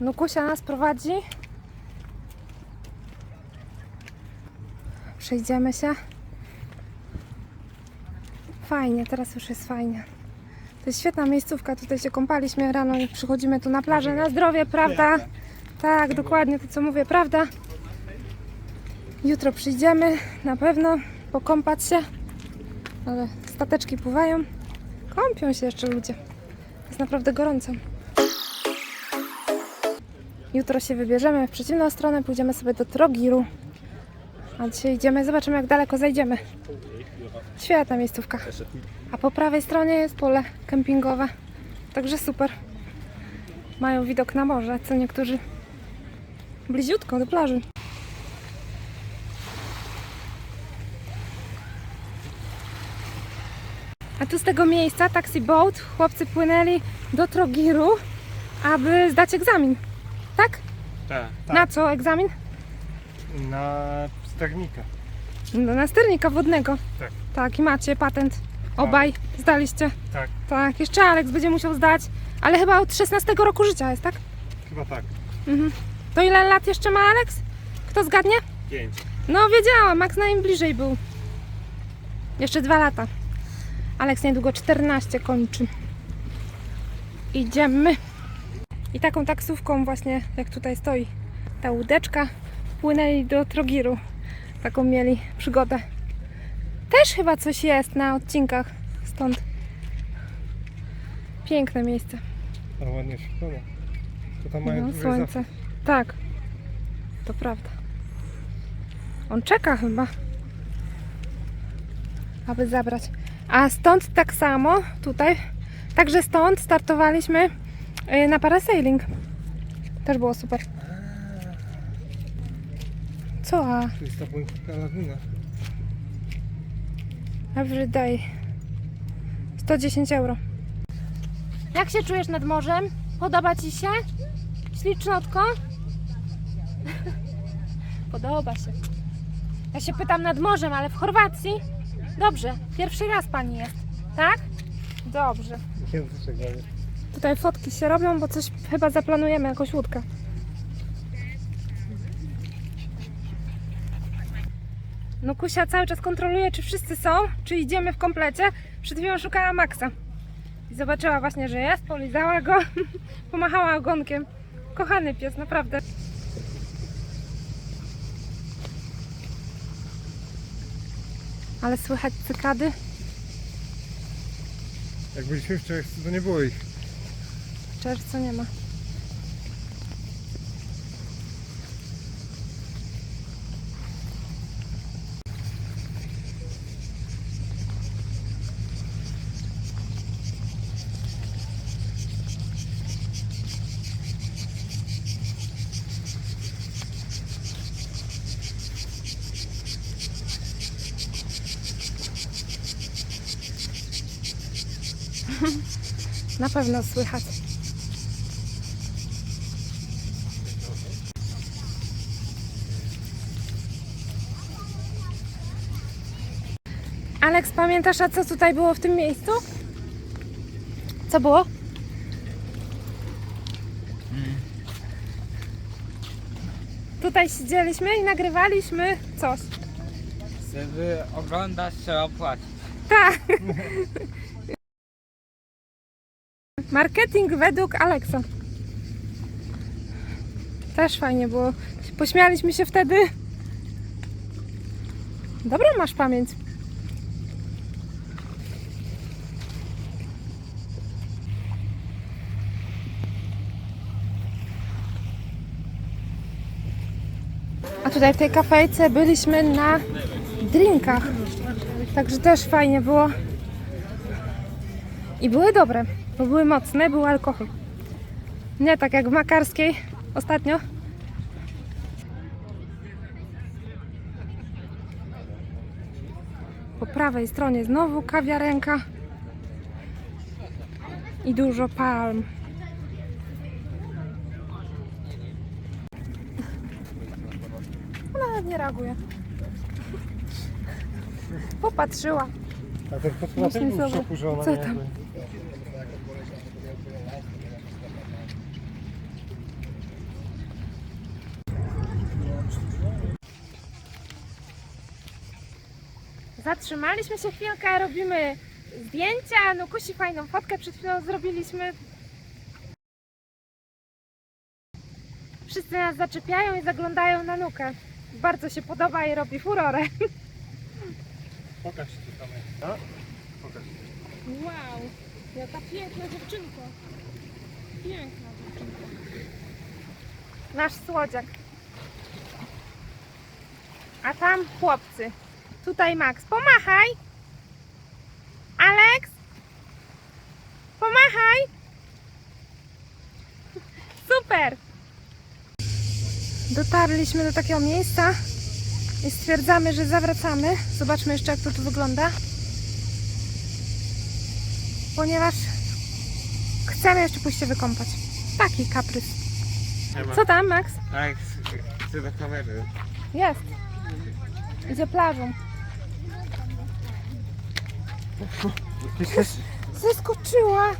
Nukusia nas prowadzi. Przejdziemy się. Fajnie, teraz już jest fajnie. To jest świetna miejscówka, tutaj się kąpaliśmy rano i przychodzimy tu na plażę na zdrowie, prawda? Tak, dokładnie to co mówię, prawda? Jutro przyjdziemy, na pewno, pokąpać się. Ale stateczki pływają. Kąpią się jeszcze ludzie. Jest naprawdę gorąco. Jutro się wybierzemy w przeciwną stronę, pójdziemy sobie do Trogiru. A dzisiaj idziemy, zobaczymy jak daleko zajdziemy. Świetna miejscówka. A po prawej stronie jest pole kempingowe. Także super. Mają widok na morze, co niektórzy bliziutko do plaży. A tu z tego miejsca, taxi boat, chłopcy płynęli do Trogiru, aby zdać egzamin. Tak? Tak. Na co egzamin? Na sternika. No, na sternika wodnego. Tak. Tak, i macie patent. Obaj zdaliście. Tak, Tak, jeszcze Alex będzie musiał zdać, ale chyba od 16 roku życia jest, tak? chyba tak. Mhm. To ile lat jeszcze ma Alex? Kto zgadnie? Pięć. No wiedziałam, Max najbliżej był. Jeszcze dwa lata. Alex niedługo 14 kończy. Idziemy. I taką taksówką właśnie, jak tutaj stoi ta łódeczka, płynęli do Trogiru. Taką mieli przygodę. Też chyba coś jest na odcinkach stąd. Piękne miejsce. A ładnie oświetlone. To tam mają No, słońce. Tak, to prawda. On czeka chyba, aby zabrać. A stąd tak samo, tutaj, także stąd startowaliśmy na parasailing. Też było super. Co? A. To jest ta błękitna laguna. everyday. 110 euro. Jak się czujesz nad morzem? Podoba Ci się? Ślicznotko? Podoba się. Ja się pytam nad morzem, ale w Chorwacji? Dobrze, pierwszy raz Pani jest, tak? Dobrze. Języczek dalej. Tutaj fotki się robią, bo coś chyba zaplanujemy, jakąś łódkę. No Kusia cały czas kontroluje, czy wszyscy są, czy idziemy w komplecie. Przed chwilą szukała Maxa. I zobaczyła właśnie, że jest, polizała go, pomachała ogonkiem. Kochany pies, naprawdę. Ale słychać cykady. Jak byliśmy wczoraj, to nie było ich. W czerwcu nie ma. Na pewno słychać. Pamiętasz, a co tutaj było w tym miejscu? Co było? Tutaj siedzieliśmy i nagrywaliśmy coś. Żeby oglądać trzeba płacić. Tak. Marketing według Aleksa. Też fajnie było. Pośmialiśmy się wtedy. Dobrą masz pamięć. A tutaj w tej kafejce byliśmy na drinkach. Także też fajnie było. I były dobre, bo były mocne, był alkohol. Nie tak jak w Makarskiej ostatnio. Po prawej stronie znowu kawiarenka i dużo palm. nawet nie reaguje. Popatrzyła. A tak Co nie tam? Zatrzymaliśmy się chwilkę, robimy zdjęcia. No, Nukusi fajną fotkę przed chwilą zrobiliśmy. Wszyscy nas zaczepiają i zaglądają na nukę. Bardzo się podoba i robi furorę. Pokaż się tu kamerę. Pokaż. Wow, jaka piękna dziewczynka. Piękna dziewczynka. Nasz słodziak. A tam chłopcy. Tutaj Max. Pomachaj! Alex! Pomachaj! Super! Dotarliśmy do takiego miejsca i stwierdzamy, że zawracamy. Zobaczmy jeszcze, jak to tu wygląda ponieważ chcemy jeszcze pójść się wykąpać. Taki kaprys. Co tam, Max? Tak, chcę do kamery. Jest. Idzie plażą. Zeskoczyła.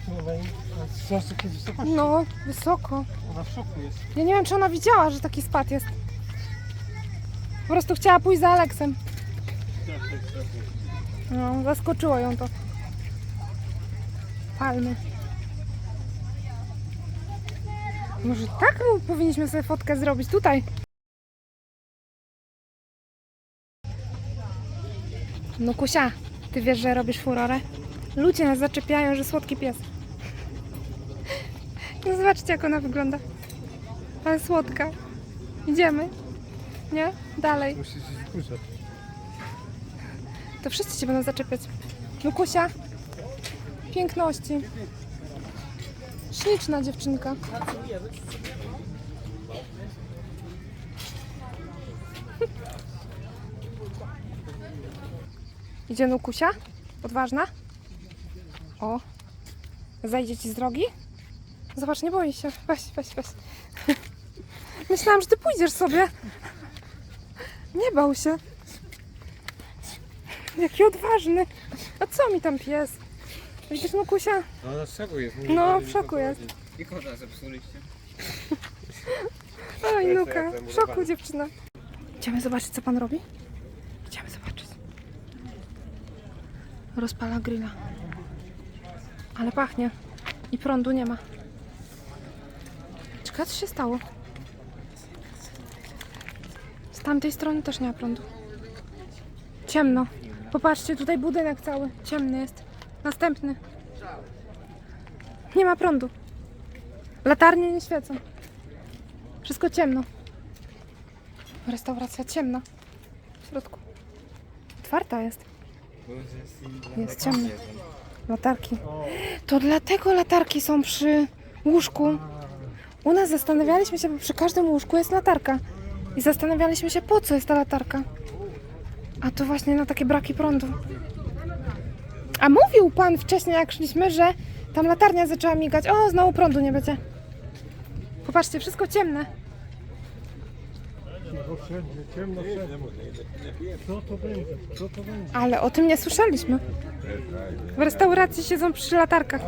No, wysoko. Ona w szoku jest. Ja nie wiem, czy ona widziała, że taki spad jest. Po prostu chciała pójść za Aleksem. No, zaskoczyło ją to. Palmy. Może tak powinniśmy sobie fotkę zrobić tutaj. No Kusia, ty wiesz, że robisz furorę? Ludzie nas zaczepiają, że słodki pies. No zobaczcie, jak ona wygląda. Ale słodka. Idziemy. Nie? Dalej. Musisz się skuszać. To wszyscy cię będą zaczepiać. Lukusia. Piękności. Śliczna dziewczynka. Idzie Nukusia? Odważna? O. Zajdzie ci z drogi? Zobacz, nie boi się. Weź, weź, weź. Myślałam, że ty pójdziesz sobie. Nie bał się. Jaki odważny. A co mi tam pies? Widzisz, no Kusia? No na szoku jest. No, w szoku jest. I kota zepsuliście. Oj, Lecę Nuka, jak w zamurowany. szoku dziewczyna. Idziemy zobaczyć, co pan robi? Idziemy zobaczyć. Rozpala grilla. Ale pachnie. I prądu nie ma. Ciekawe, co się stało. Z tamtej strony też nie ma prądu. Ciemno. Popatrzcie, tutaj budynek cały. Ciemny jest. Następny. Nie ma prądu. Latarnie nie świecą. Wszystko ciemno. Restauracja ciemna. W środku. Otwarta jest. Jest ciemno. Latarki. To dlatego latarki są przy łóżku. U nas zastanawialiśmy się, bo przy każdym łóżku jest latarka. I zastanawialiśmy się, po co jest ta latarka. A to właśnie na takie braki prądu. A mówił pan wcześniej, jak szliśmy, że tam latarnia zaczęła migać. O, znowu prądu nie będzie. Popatrzcie, wszystko ciemne. Cicho wszędzie, ciemno wszędzie. Co to będzie? Co to będzie? Ale o tym nie słyszeliśmy. W restauracji siedzą przy latarkach.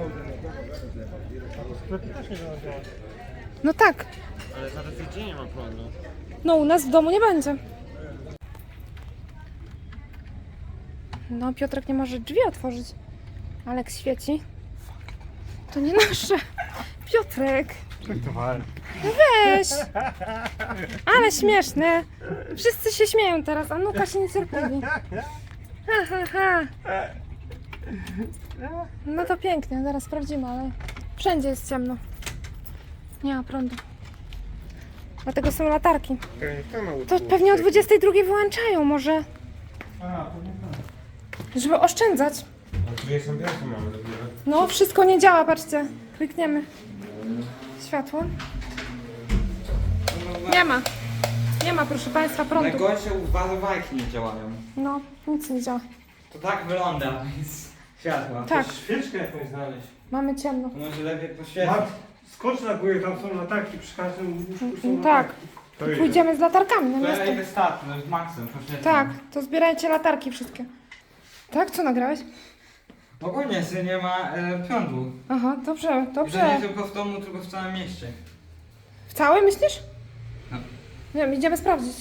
W sklepie też nie będzie działać. No tak. Ale zaraz gdzie nie ma prądu? No u nas w domu nie będzie. No Piotrek nie może drzwi otworzyć. Aleks świeci. To nie nasze. Piotrek, Żartowałem. weź. Ale śmieszne. Wszyscy się śmieją teraz, a Nuka się niecierpliwi. Ha, ha, ha. No to pięknie, zaraz sprawdzimy, ale wszędzie jest ciemno. Nie ma prądu. Dlatego są latarki. To pewnie o 22 wyłączają może, żeby oszczędzać. Tu jest ambiance mamy dopiero. No, wszystko nie działa, patrzcie. Klikniemy. Światło. Nie ma. Nie ma, proszę Państwa, prądu. Najgorsze ładowajki nie działają. No, nic nie działa. To tak wygląda z światła. Tak, Świeczkę jakąś znaleźć. mamy ciemno. To może lepiej poświecić. Mat, skocz na górę, tam są latarki, przy każdym łóżku są Mm, Tak, latarki. To pójdziemy z latarkami na To ja miasto. idę start, no z Maxem poświecę. Tak, to zbierajcie latarki wszystkie. Tak? Co nagrałeś? Ogólnie że nie ma e, prądu. Aha, dobrze, I to nie dobrze. tylko w domu, tylko w całym mieście. W całej myślisz? No. Nie wiem, idziemy sprawdzić.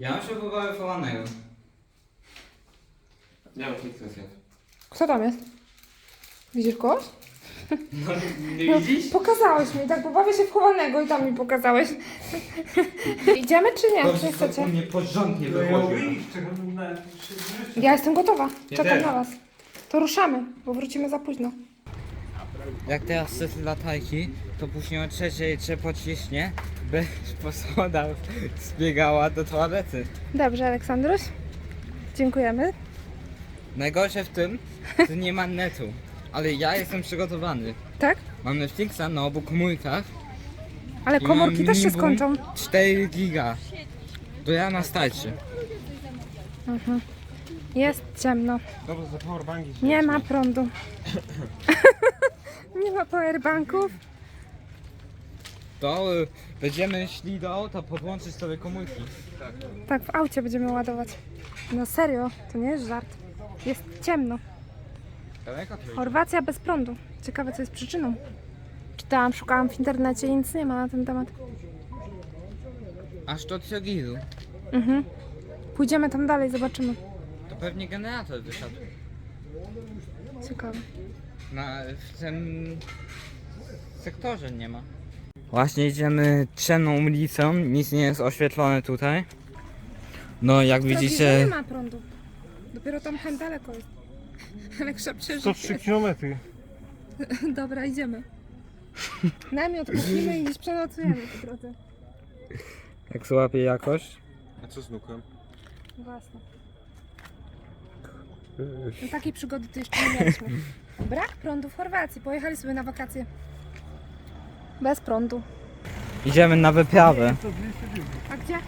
Ja muszę próbować chowanego. Ja już nie chcę zjadł. Kto tam jest? Widzisz kogoś? No, nie widzisz? Pokazałeś mi, tak, bo bawię się w chowanego i tam mi pokazałeś. Idziemy czy nie? To Czy u chcecie? mnie porządnie No ja czekam na trzy Ja jestem gotowa. Ja Czekam też. na was. To ruszamy, bo wrócimy za późno. Jak teraz chcesz latajki, to później o trzeciej cię pociśnie, byś po schodach zbiegała do toalety. Dobrze, Aleksandruś. Dziękujemy. Najgorsze w tym, że nie ma netu. Ale ja jestem przygotowany. Tak? Mam Netflixa na obu komórkach. Ale i mam komórki też się minimum skończą. 4 giga. To ja na starczy. Mhm. Jest ciemno. Dobra, za powerbanki. Nie ma prądu. nie ma powerbanków. To y, będziemy szli do auta podłączyć sobie komórki. Tak, w aucie będziemy ładować. No serio, to nie jest żart. Jest ciemno. Daleko to jest? Chorwacja bez prądu. Ciekawe, co jest przyczyną. Czytałam, szukałam w internecie i nic nie ma na ten temat. Aż do Ciogiru. Mhm. Pójdziemy tam dalej, zobaczymy. To pewnie generator wyszedł. Ciekawe. Na, w tym sektorze nie ma. Właśnie idziemy ciemną ulicą, nic nie jest oświetlone tutaj. No jak Widzicie? Nie ma prądu. Dopiero tam hen daleko jest. Aleksza przeżyć. 103 km. Dobra, idziemy. Namiot kupimy i gdzieś przenocujemy po drodze. jak złapie jakość. A co z nukiem? Właśnie. No, takiej przygody to jeszcze nie mieliśmy. Brak prądu w Chorwacji. Pojechali sobie na wakacje. Bez prądu. Idziemy na wyprawę. To 209. A gdzie?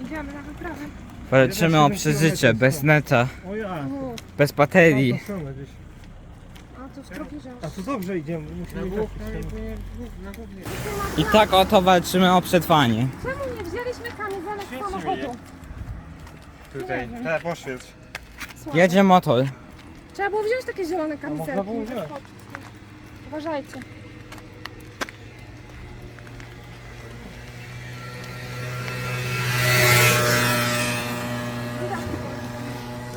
Idziemy na wyprawę. Walczymy o przeżycie, bez neta, O ja. Bez baterii. Gdzieś. a w to dobrze idziemy. Musimy i tak I tak oto walczymy o przetrwanie. Czemu nie wzięliśmy kamizelek z samochodu? Tutaj. Tak, poświeć. Jedzie motor. Trzeba było wziąć takie zielone można kamizelki. było wziąć. Uważajcie.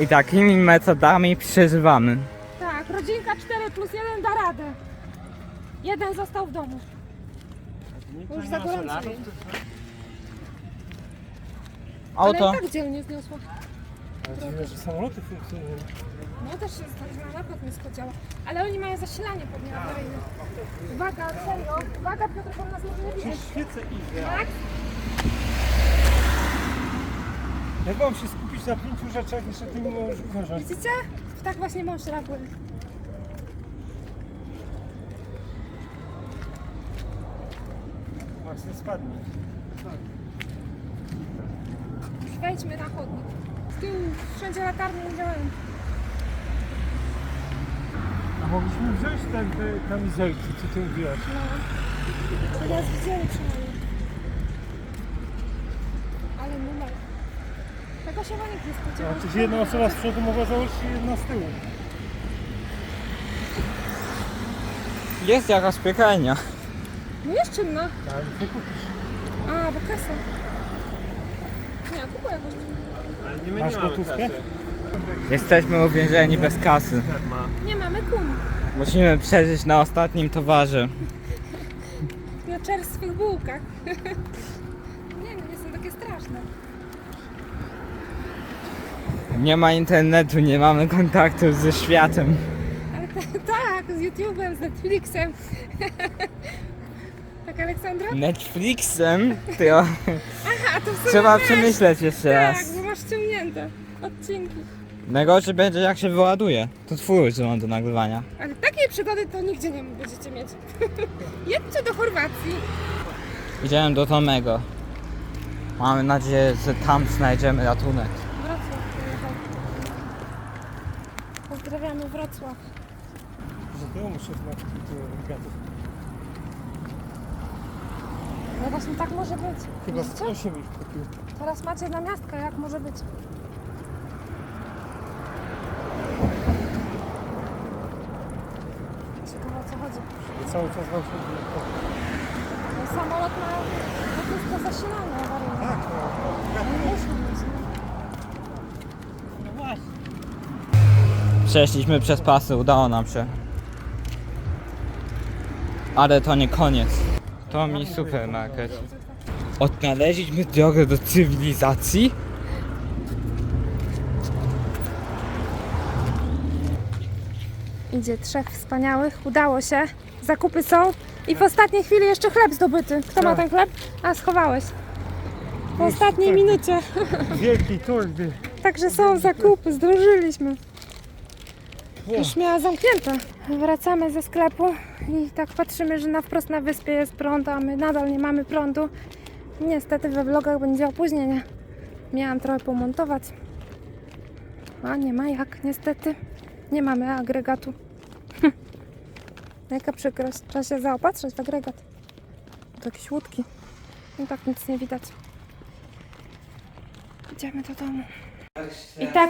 I takimi metodami przeżywamy. Tak, rodzinka 4 plus 1 da radę. Jeden został w domu. Już za gorąco jej. Ale Auto. i tak dzielnie zniosła. Ale dziwne, że samoloty funkcjonują. No też się tak na napad nie spodziała. Ale oni mają zasilanie pewnie awaryjne. Uwaga, serio. Uwaga, Piotr, bo nas może nie widzieć. Świecę idzie. Tak? Jak mam się skupić na pięciu rzeczach, nie możesz uważać. Widzicie? Tak właśnie mąż reaguje. Max, nie spadnie. Wejdźmy na chodnik. Z tyłu wszędzie latarnie nie działają. A mogliśmy wziąć ten, te kamizelki, co ty mówiłaś. No. To nas widzieli przynajmniej. Ale numer. Tego się chyba nikt nie spodziewał. A to jedna osoba z przodu mogła założyć i jedna z tyłu. Jest jakaś piekarnia. No jest czynna. Tak, nie kupisz. A, bo kasa. Nie, kupuję jakoś. Masz gotówkę? Jesteśmy uwięzieni bez kasy. Nie mamy kum. Musimy przeżyć na ostatnim towarze. Na czerstwych bułkach. nie, no nie są takie straszne. Nie ma internetu, nie mamy kontaktu ze światem. Tak, z YouTube'em, z Netflixem. tak, Aleksandra? Netflixem? Ty, o, Aha, to w sumie trzeba wiesz. przemyśleć jeszcze Tak, raz. bo masz ściągnięte odcinki. Najgorsze będzie jak się wyładuje. To twój że mam do nagrywania. Ale takiej przygody to nigdzie nie będziecie mieć. Jedźcie do Chorwacji. Idziemy do Tomego. Mamy nadzieję, że tam znajdziemy ratunek. Wrocław. Tyłu muszę tu gatów. No właśnie tak może być. Chyba z Widzicie? 8 ich kupił. Teraz macie na miastkę, jak może być. Ciekawe o co chodzi. Cały czas wam się No, samolot ma lotnisko zasilane awaryjne. Tak, no. No, musi Przeszliśmy przez pasy, udało nam się. Ale to nie koniec. To mi supermarket. Odnaleźliśmy drogę do cywilizacji? Idzie trzech wspaniałych, udało się. Zakupy są i w ostatniej chwili jeszcze chleb zdobyty. Kto ma ten chleb? A, schowałeś. W ostatniej minucie. Wielkiej torby. Także są zakupy, zdążyliśmy. Już miała zamknięte. Wracamy ze sklepu i tak patrzymy, że na wprost na wyspie jest prąd, a my nadal nie mamy prądu. Niestety we vlogach będzie opóźnienie. Miałam trochę pomontować. A nie ma jak, niestety. Nie mamy agregatu. Jaka przykrość. Trzeba się zaopatrzyć w agregat. To jakieś łódki. I tak nic nie widać. Idziemy do domu. I tak.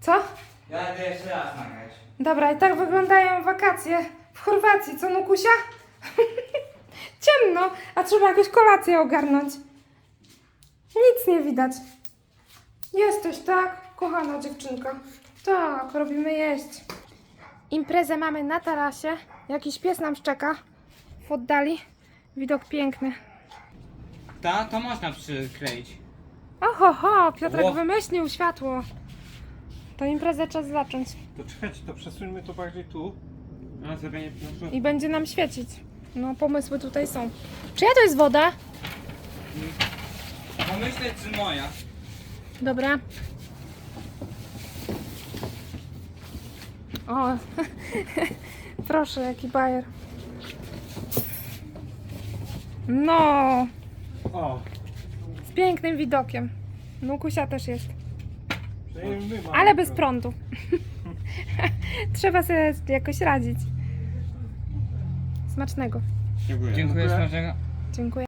Co? Ja idę jeszcze raz nagrać. Dobra, i tak wyglądają wakacje w Chorwacji, co Nukusia? Ciemno, a trzeba jakąś kolację ogarnąć. Nic nie widać. Jesteś, tak? Kochana dziewczynka. Tak, robimy jeść. Imprezę mamy na tarasie. Jakiś pies nam szczeka w oddali. Widok piękny. Ta, to można przykleić. Oho, ho, Piotrek Ło. wymyślił światło. To imprezę czas zacząć. To czekajcie, to przesuńmy to bardziej tu. I będzie nam świecić. No, pomysły tutaj są. Czyja to jest woda? Pomyśleć, czy moja. Dobra. O, proszę, jaki bajer. No, O, z pięknym widokiem. Nukusia też jest, ale bez prąd. prądu. Trzeba sobie jakoś radzić. Smacznego. Dziękuję. Dziękuję smacznego. Dziękuję.